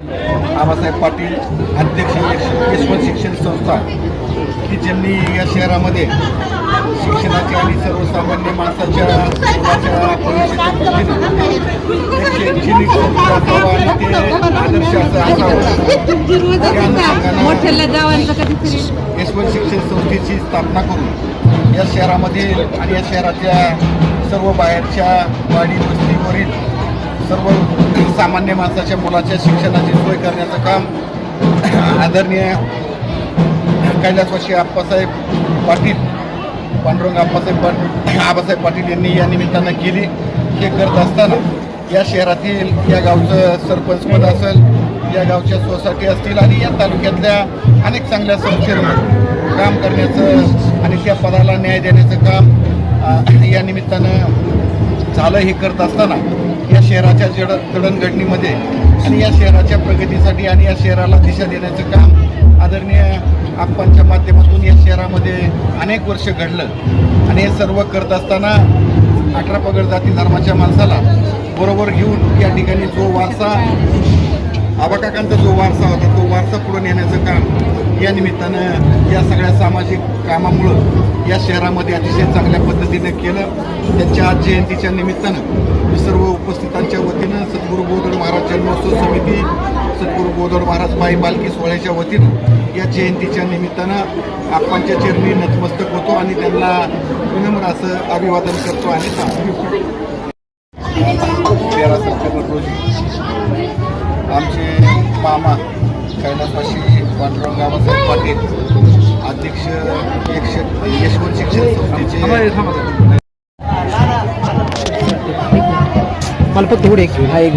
आबासाहेब पाटील अध्यक्ष यशवंत शिक्षण संस्था की ज्यांनी या शहरामध्ये शिक्षणाच्या आणि सर्वसामान्य माणसाच्या आदर्श यशवंत शिक्षण संस्थेची स्थापना करून या शहरामध्ये आणि या शहराच्या सर्व बाहेरच्या वाडी वस्तीवरील सर्व सामान्य माणसाच्या मुलाच्या शिक्षणाची सोय करण्याचं काम आदरणीय कैलासवाशी आप्पासाहेब पाटील पांडुरंग आप्पासाहेब पाटील आबासाहेब पाटील यांनी या निमित्तानं केली. हे करत असताना या शहरातील या गावचं सरपंचपद असेल या गावच्या सोसायटी असतील आणि या तालुक्यातल्या अनेक चांगल्या संस्थेनं काम करण्याचं आणि त्या पदाला न्याय देण्याचं काम या निमित्तानं झालं हे करत असताना या शहराच्या जड जडणघडणीमध्ये आणि या शहराच्या प्रगतीसाठी आणि या शहराला दिशा देण्याचं काम आदरणीय आप्पांच्या माध्यमातून या शहरामध्ये अनेक वर्ष घडलं. आणि हे सर्व करत असताना अठरा पगड जाती धर्माच्या माणसाला बरोबर घेऊन या ठिकाणी जो वारसा आबाकाकांचा जो वारसा होता तो वारसा पुढे नेण्याचं काम या निमित्तानं या सगळ्या सामाजिक कामामुळं या शहरामध्ये अतिशय चांगल्या पद्धतीनं केलं. त्यांच्या आज जयंतीच्या निमित्तानं मी सर्व उपस्थितांच्या वतीनं सद्गुरू बोधड महाराज जन्मोत्सव समिती सद्गुरू बोधड महाराज बाई बालकी सोहळ्याच्या वतीनं या जयंतीच्या निमित्तानं आपांच्या चरणी नतमस्तक होतो आणि त्यांना विनम्र असं अभिवादन करतो आणि सांगतो. तेरा सप्टेंबर रोजी आमचे मामा कैलासवासी पांडुरंग बाबासाहेब पाटील अध्यक्ष यक्ष यशवंत शिक्षण संस्थेचे मला फक्त थोडे एक हा एक